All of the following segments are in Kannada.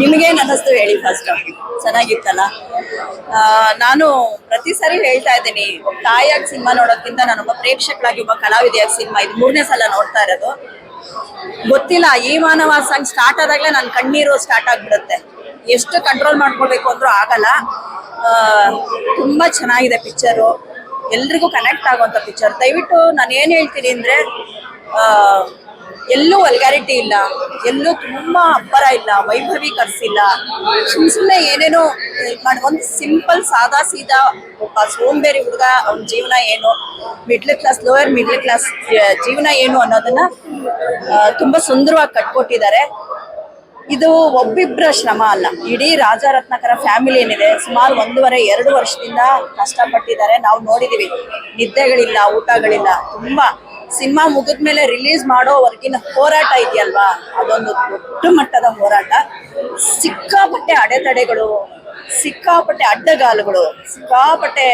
ನಿಮಗೇನು ಅನ್ನಿಸ್ತು ಹೇಳಿ ಫಸ್ಟ್ ಚೆನ್ನಾಗಿತ್ತಲ್ಲ. ನಾನು ಪ್ರತಿ ಸಾರಿ ಹೇಳ್ತಾ ಇದ್ದೀನಿ ತಾಯಿಯಾಗಿ ಸಿನಿಮಾ ನೋಡೋದ್ಕಿಂತ ನಾನೊಬ್ಬ ಪ್ರೇಕ್ಷಕಳಾಗಿ ಒಬ್ಬ ಕಲಾವಿದೆಯಾಗಿ ಸಿನಿಮಾ ಇದು ಮೂರನೇ ಸಲ ನೋಡ್ತಾ ಇರೋದು. ಗೊತ್ತಿಲ್ಲ, ಈ ಮಾನವ ಸಾಂಗ್ ಸ್ಟಾರ್ಟ್ ಆದಾಗಲೇ ನನ್ನ ಕಣ್ಣೀರು ಸ್ಟಾರ್ಟ್ ಆಗಿಬಿಡುತ್ತೆ. ಎಷ್ಟು ಕಂಟ್ರೋಲ್ ಮಾಡ್ಕೊಳ್ಬೇಕು ಅಂದ್ರೂ ಆಗಲ್ಲ. ತುಂಬಾ ಚೆನ್ನಾಗಿದೆ ಪಿಕ್ಚರು ಎಲ್ರಿಗೂ ಕನೆಕ್ಟ್ ಆಗುವಂಥ ಪಿಕ್ಚರ್ ದಯವಿಟ್ಟು ನಾನು ಏನು ಹೇಳ್ತೀನಿ ಅಂದರೆ ಎಲ್ಲೂ ವಲ್ಗ್ಯಾರಿಟಿ ಇಲ್ಲ, ಎಲ್ಲೂ ತುಂಬಾ ಅಬ್ಬರ ಇಲ್ಲ, ವೈಭವೀಕರಿಸಿಲ್ಲ. ಸುಮ್ ಸುಮ್ಮನೆ ಏನೇನೋ ಮಾಡಿ, ಒಂದು ಸಿಂಪಲ್, ಸಾದಾ, ಸೀದಾ, ಒಬ್ಬ ಸೋಂಬೇರಿ ಹುಡುಗ, ಅವ್ನ ಜೀವನ ಏನು, middle class, lower middle class ಜೀವನ ಏನು ಅನ್ನೋದನ್ನ ತುಂಬಾ ಸುಂದರವಾಗಿ ಕಟ್ಕೊಟ್ಟಿದ್ದಾರೆ. ಇದು ಒಬ್ಬಿಬ್ಬರ ಶ್ರಮ ಅಲ್ಲ. ಇಡೀ ರಾಜರತ್ನಕರ ಫ್ಯಾಮಿಲಿ ಏನಿದೆ, ಸುಮಾರು ಒಂದೂವರೆ, ಎರಡು ವರ್ಷದಿಂದ ಕಷ್ಟಪಟ್ಟಿದ್ದಾರೆ. ನಾವು ನೋಡಿದೀವಿ, ನಿದ್ದೆಗಳಿಲ್ಲ, ಊಟಗಳಿಲ್ಲ, ತುಂಬಾ ಸಿನಿಮಾ ಮುಗಿದ್ಮೇಲೆ ರಿಲೀಸ್ ಮಾಡೋವರೆಗಿನ ಹೋರಾಟ ಇದೆಯಲ್ವಾ? ಅದೊಂದು ದೊಡ್ಡ ಮಟ್ಟದ ಹೋರಾಟ. ಸಿಕ್ಕಾಪಟ್ಟೆ ಅಡೆತಡೆಗಳು, ಸಿಕ್ಕಾಪಟ್ಟೆ ಅಡ್ಡಗಾಲುಗಳು, ಸಿಕ್ಕಾಪಟ್ಟೆ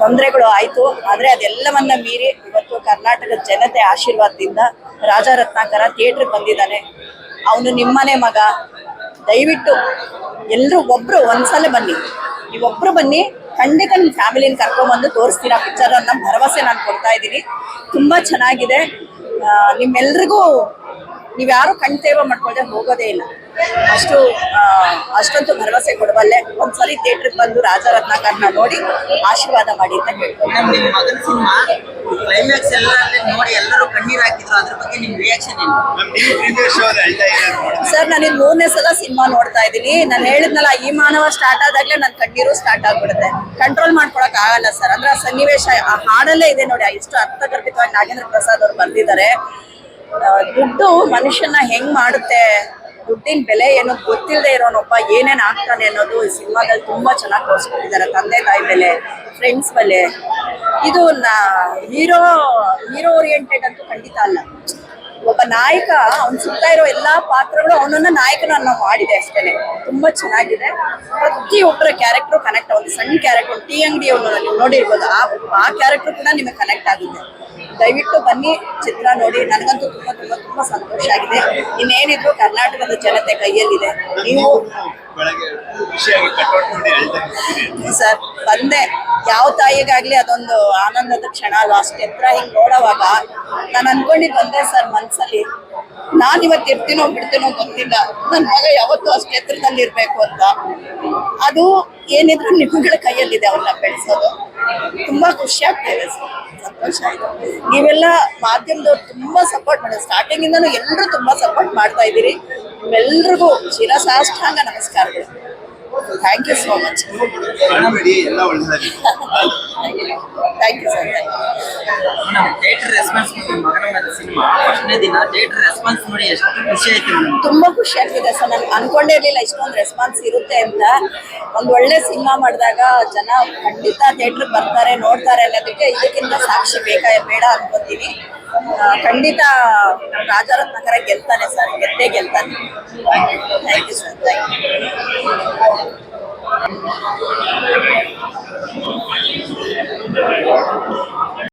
ತೊಂದರೆಗಳು ಆಯ್ತು. ಆದ್ರೆ ಅದೆಲ್ಲವನ್ನ ಮೀರಿ ಇವತ್ತು ಕರ್ನಾಟಕದ ಜನತೆ ಆಶೀರ್ವಾದದಿಂದ ರಾಜ ರತ್ನಾಕರ ಥಿಯೇಟ್ರಿಗೆ ಬಂದಿದ್ದಾನೆ. ಅವನು ನಿಮ್ಮನೆ ಮಗ. ದಯವಿಟ್ಟು ಎಲ್ಲರೂ ಒಬ್ರು ಒಂದ್ಸಲ ಬನ್ನಿ. ನೀವೊಬ್ರು ಬನ್ನಿ ಖಂಡಿತ ನಿಮ್ಮ ಫ್ಯಾಮಿಲಿನ ಕರ್ಕೊಂಡ್ಬಂದು ತೋರಿಸ್ತೀರಾ ಪಿಕ್ಚರ್ ಅನ್ನೋ ಭರವಸೆ ನಾನು ಕೊಡ್ತಾ ಇದ್ದೀನಿ. ತುಂಬಾ ಚೆನ್ನಾಗಿದೆ. ನಿಮ್ಮೆಲ್ರಿಗೂ ನೀವ್ಯಾರು ಕಣ್ತೇವ ಮಾಡ್ಕೊಳ್ದೆ ಹೋಗೋದೇ ಇಲ್ಲ. ಅಷ್ಟು ಅಷ್ಟೊಂದು ಭರವಸೆ ಕೊಡಬಲ್ಲೆ. ಒಂದ್ಸರಿ ಥಿಯೇಟರ್ ಬಂದು ರಾಜ ರತ್ನಾಕರ್ನ ನೋಡಿ ಆಶೀರ್ವಾದ ಮಾಡಿ ಅಂತ ಹೇಳ್ಕೊಂಡು ಮೇಡಮ್ ನಿಮ್ಮ ಮಗನ ಸಿನಿಮಾ ಕ್ಲೈಮ್ಯಾಕ್ಸ್ ಎಲ್ಲ ನೋಡಿ ಎಲ್ಲರೂ ಕಣ್ಣೀರು ಹಾಕಿದ್ರು. ಅದ್ರ ಬಗ್ಗೆ ನಿಮ್ ರಿಯಾಕ್ಷನ್ ಏನು? ನಮ್ ನೀವು ಪ್ರೀವಿಯಸ್ ಶೋ ಅಲ್ಲಿ ಅಳ್ತಾ ಸರ್ ನಾನು ಇದು ಮೂರನೇ ಸಲ ಸಿನಿಮಾ ನೋಡ್ತಾ ಇದ್ದೀನಿ. ನಾನು ಹೇಳಿದ್ನಲ್ಲ ಈ ಮಾನವ ಸ್ಟಾರ್ಟ್ ಆದಾಗಲೇ ನನ್ನ ಕಣ್ಣೀರು ಸ್ಟಾರ್ಟ್ ಆಗ್ಬಿಡುತ್ತೆ. ಕಂಟ್ರೋಲ್ ಮಾಡ್ಕೊಳಕ್ ಆಗಲ್ಲ ಸರ್ ಅಂದ್ರೆ ಆ ಸನ್ನಿವೇಶ ಆ ಹಾಡಲ್ಲೇ ಇದೆ ನೋಡಿ. ಎಷ್ಟು ಅರ್ಥಗರ್ಭಿತವಾಗಿ ನಾಗೇಂದ್ರ ಪ್ರಸಾದ್ ಅವ್ರು ಬರ್ದಿದ್ದಾರೆ ಆ, ದುಡ್ಡು ಮನುಷ್ಯನ ಹೆಂಗ್ ಮಾಡುತ್ತೆ? ದುಡ್ಡಿನ ಬೆಲೆ ಏನೋ ಗೊತ್ತಿಲ್ಲದೆ ಇರೋನಪ್ಪ ಏನೇನು ಆಗ್ತಾನೆ ಅನ್ನೋದು ಈ ಸಿನಿಮಾದಲ್ಲಿ ತುಂಬಾ ಚೆನ್ನಾಗಿ ತೋರಿಸ್ಕೊಟ್ಟಿದ್ದಾರೆ. ತಂದೆ ತಾಯಿ ಬೆಲೆ ಫ್ರೆಂಡ್ಸ್ ಬೆಲೆ. ಇದು ಹೀರೋ ಹೀರೋ ಓರಿಯೆಂಟೆಡ್ ಅಂತೂ ಖಂಡಿತ ಅಲ್ಲ. ಒಬ್ಬ ನಾಯಕ, ಅವ್ನು ಸುತ್ತ ಇರೋ ಎಲ್ಲ ಪಾತ್ರಗಳು ಅವನನ್ನ ನಾಯಕನನ್ನ ಮಾಡಿದೆ ಅಷ್ಟೇ ತುಂಬಾ ಚೆನ್ನಾಗಿದೆ. ಪ್ರತಿಯೊಬ್ಬರ ಕ್ಯಾರೆಕ್ಟರ್ ಕನೆಕ್ಟ್ ಒಂದು ಸಣ್ಣ ಕ್ಯಾರೆಕ್ಟರ್ ಟೀ ಅಂಗಡಿ ಅವನು ನೀವು ನೋಡಿರ್ಬೋದು. ಆ ಆ ಕ್ಯಾರೆಕ್ಟರ್ ಕೂಡ ನಿಮಗೆ ಕನೆಕ್ಟ್ ಆಗುತ್ತೆ. ದಯವಿಟ್ಟು ಬನ್ನಿ ಚಿತ್ರ ನೋಡಿ. ನನಗಂತೂ ತುಂಬಾ ತುಂಬಾ ತುಂಬಾ ಸಂತೋಷ ಆಗಿದೆ. ಇನ್ನೇನಿದ್ರು ಕರ್ನಾಟಕದ ಜನತೆ ಕೈಯಲ್ಲಿದೆ. ನೀವು ಸರ್ ಬಂದೆ. ಯಾವ ತಾಯಿಗಾಗ್ಲಿ ಅದೊಂದು ಆನಂದದ ಕ್ಷಣ ಅಲ್ವಾ? ಅಷ್ಟು ಎತ್ತರ ಹಿಂಗ್ ನೋಡೋವಾಗ ನಾನು ಅನ್ಕೊಂಡಿದ್ದು ಬಂದೆ ಸರ್ ಮನ್ಸಲ್ಲಿ ನಾನು ಇವತ್ತು ಇರ್ತೀನೋ ಬಿಡ್ತೀನೋ ಗೊತ್ತಿಲ್ಲ. ನನ್ನ ಮಗ ಯಾವತ್ತೂ ಅಷ್ಟು ಎತ್ತರದಲ್ಲಿ ಇರ್ಬೇಕು ಅಂತ. ಅದು ಏನಿದ್ರು ನಿಮ್ಮಗಳ ಕೈಯಲ್ಲಿದೆ ಅವ್ರನ್ನ ಬೆಳೆಸೋದು. ತುಂಬಾ ಖುಷಿ ಆಗ್ತಾ ಇದೆ ಸರ್. ನೀವೆಲ್ಲ ಮಾಧ್ಯಮದವ್ರು ತುಂಬಾ ಸಪೋರ್ಟ್ ಮಾಡಿ. ಸ್ಟಾರ್ಟಿಂಗ್ ಇಂದನೂ ಎಲ್ಲರೂ ತುಂಬಾ ಸಪೋರ್ಟ್ ಮಾಡ್ತಾ ಇದ್ದೀರಿ. ನಿಮ್ಮೆಲ್ರಿಗೂ ಶಿರಸಾಷ್ಟಾಂಗ ನಮಸ್ಕಾರಗಳು. ಥ್ಯಾಂಕ್ ಯು ಸೋ ಮಚ್ ಎಲ್ಲ thank you sir theatre response ಮಗನ ಮೇಲೆ ಸಿನಿಮಾ ಫಸ್ಟ್ನೇ ದಿನ ಥಿಯೇಟರ್ ರೆಸ್ಪಾನ್ಸ್ ನೋಡಿ ಎಷ್ಟು ಖುಷಿ ಆಯ್ತು ತುಂಬಾ ಖುಷಿ ಆಗ್ತಿದೆ ಸರ್ ನಾನು ಅನ್ಕೊಂಡೇ ಇರಲಿಲ್ಲ ಇಷ್ಟೊಂದು ರೆಸ್ಪಾನ್ಸ್ ಇರುತ್ತೆ ಅಂತ. ಒಂದ್ ಒಳ್ಳೆ ಸಿನಿಮಾ ಮಾಡಿದಾಗ ಜನ ಖಂಡಿತ ಥಿಯೇಟರ್ ಬರ್ತಾರೆ ನೋಡ್ತಾರೆ ಅನ್ನೋದಕ್ಕೆ ಇದಕ್ಕಿಂತ ಸಾಕ್ಷಿ ಬೇಕಾ ಬೇಡ ಅನ್ಕೊಂತೀನಿ. ಖಂಡಿತ ರಾಜಾರತ್ನಗರ ರಾಜರತ್ನಕರ ಗೆಲ್ತಾನೆ ಸರ್ ಗೆದ್ದೇ ಗೆಲ್ತಾನೆ. Thank you sir thank you